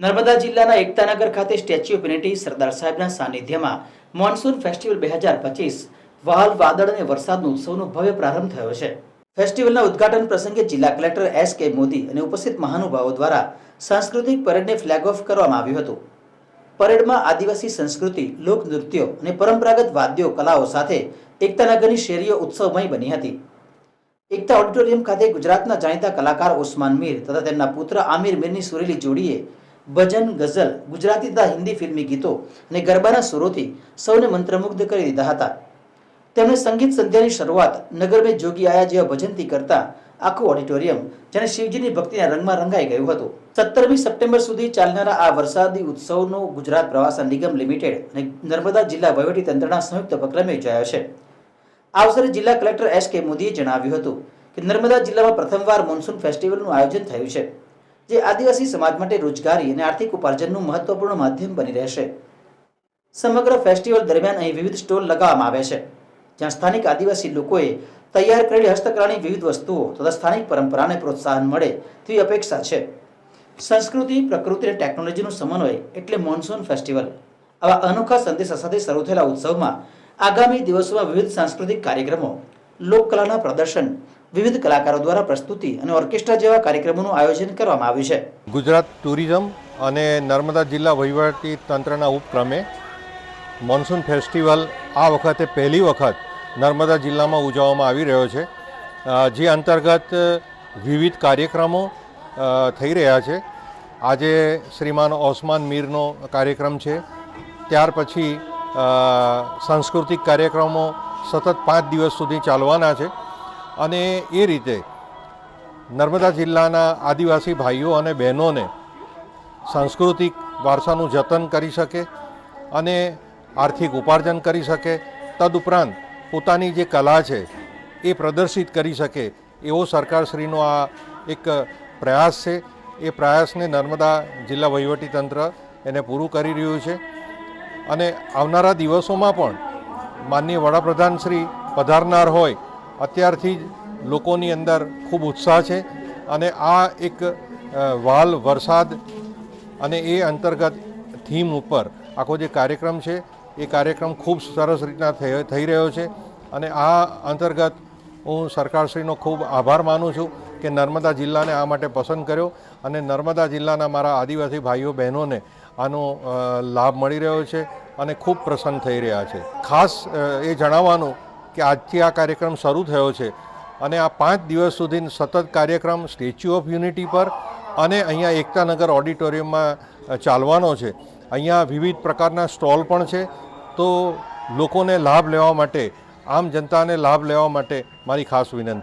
નર્મદા જિલ્લાના એકતાનગર ખાતે statue of unity સરદાર સાહેબના સાનિધ્યમાં મોન્સૂન ફેસ્ટિવલ બે હજાર પચીસ, વહાલ, વાદળ અને વરસાદનો ઉત્સવનો ભવ્ય પ્રારંભ થયો છે. ફેસ્ટિવલના ઉદઘાટન પ્રસંગે જિલ્લા કલેક્ટર એસ કે મોદી અને ઉપસ્થિત મહાનુભાવો દ્વારા સાંસ્કૃતિક પરેડને ફ્લેગ ઓફ કરવામાં આવ્યું હતું. પરેડમાં આદિવાસી સંસ્કૃતિ લોકનૃત્યો અને પરંપરાગત વાદ્યો, કલાઓ સાથે એકતાનગરની શેરીઓ ઉત્સવમય બની હતી. એકતા ઓડિટોરિયમ ખાતે ગુજરાતના જાણીતા કલાકાર ઓસ્માન મીર તથા તેમના પુત્ર આમિર મીરની સુરેલી જોડીએ ભજન, ગઝલ, ગુજરાતી તથા હિન્દી ફિલ્મી ગીતો અને ગરબાના સુરોથી સૌને મંત્રમુગ્ધ કરી દીધા હતા. તેમણે સંગીત સંધ્યાની શરૂઆત નગર જોગી આયા જેવા ભજનથી કરતા આખું ઓડિટોરિયમ જેને શિવજીની ભક્તિના રંગમાં રંગાઈ ગયું હતું. સત્તરમી સપ્ટેમ્બર સુધી ચાલનારા આ વરસાદી ઉત્સવનો ગુજરાત પ્રવાસન નિગમ લિમિટેડ અને નર્મદા જિલ્લા વહીવટી તંત્રના સંયુક્ત ઉપક્રમે યોજાયો છે. આ અવસરે જિલ્લા કલેક્ટર એસ કે મોદીએ જણાવ્યું હતું કે નર્મદા જિલ્લામાં પ્રથમવાર મોન્સૂન ફેસ્ટિવલનું આયોજન થયું છે. જે આદિવાસી સમાજ માટે રોજગારી અને આર્થિક ઉપાર્જનનું મહત્વપૂર્ણ માધ્યમ બની રહેશે. સમગ્ર ફેસ્ટિવલ દરમિયાન અહીં વિવિધ સ્ટોલ લગાવવામાં આવે છે, જ્યાં સ્થાનિક આદિવાસી લોકોએ તૈયાર કરેલી હસ્તકલાની વિવિધ વસ્તુઓ તથા સ્થાનિક પરંપરાને પ્રોત્સાહન મળે તેવી અપેક્ષા છે. સંસ્કૃતિ, પ્રકૃતિ અને ટેકનોલોજીનું સમન્વય એટલે મોન્સૂન ફેસ્ટિવલ. આવા અનોખા સંદેશા સાથે શરૂ થયેલા ઉત્સવમાં આગામી દિવસોમાં વિવિધ સાંસ્કૃતિક કાર્યક્રમો, લોકકલાના પ્રદર્શન વિવિધ કલાકારો દ્વારા પ્રસ્તુતિ અને ઓર્કેસ્ટ્રા જેવા કાર્યક્રમોનું આયોજન કરવામાં આવ્યું છે. ગુજરાત ટુરિઝમ અને નર્મદા જિલ્લા વહીવટી તંત્રના ઉપક્રમે મોન્સૂન ફેસ્ટિવલ આ વખતે પહેલી વખત નર્મદા જિલ્લામાં ઉજવવામાં આવી રહ્યો છે. જે અંતર્ગત વિવિધ કાર્યક્રમો થઈ રહ્યા છે. આજે શ્રીમાન ઓસમાન મીરનો કાર્યક્રમ છે. ત્યાર પછી સાંસ્કૃતિક કાર્યક્રમો સતત પાંચ દિવસ સુધી ચાલવાના છે. અને એ રીતે નર્મદા જિલ્લાના આદિવાસી ભાઈઓ અને બહેનોને સાંસ્કૃતિક વારસાનું જતન કરી શકે અને આર્થિક ઉપાર્જન કરી શકે. તદુપરાંત પોતાની જે કલા છે એ પ્રદર્શિત કરી શકે એવો સરકારશ્રીનો આ એક પ્રયાસ છે. એ પ્રયાસને નર્મદા જિલ્લા વહીવટીતંત્ર એને પૂરું કરી રહ્યું છે. અને આવનારા દિવસોમાં પણ માનનીય વડાપ્રધાન શ્રી પધારનાર હોય, અત્યારથી જ લોકોની અંદર ખૂબ ઉત્સાહ છે અને આ એક વાલ વરસાદ અને એ અંતર્ગત થીમ ઉપર આખો જે કાર્યક્રમ છે, એ કાર્યક્રમ ખૂબ સરસ રીતના થઈ રહ્યો છે અને આ અંતર્ગત હું સરકારશ્રીનો ખૂબ આભાર માનું છું કે નર્મદા જિલ્લાને આ માટે પસંદ કર્યો અને નર્મદા જિલ્લાના મારા આદિવાસી ભાઈઓ બહેનોને આનો લાભ મળી રહ્યો છે અને ખૂબ પ્રસન્ન થઈ રહ્યા છે. ખાસ એ જણાવવાનું કે આજથી આ કાર્યક્રમ શરૂ થયો છે અને આ પાંચ દિવસ સુધી સતત કાર્યક્રમ સ્ટેચ્યુ ઓફ યુનિટી પર અને અહીંયા એકતાનગર ઓડિટોરિયમમાં ચાલવાનો છે. અહીંયા વિવિધ પ્રકારના સ્ટોલ પણ છે. તો લોકોને લાભ લેવા માટે, આમ જનતાને લાભ લેવા માટે મારી ખાસ વિનંતી.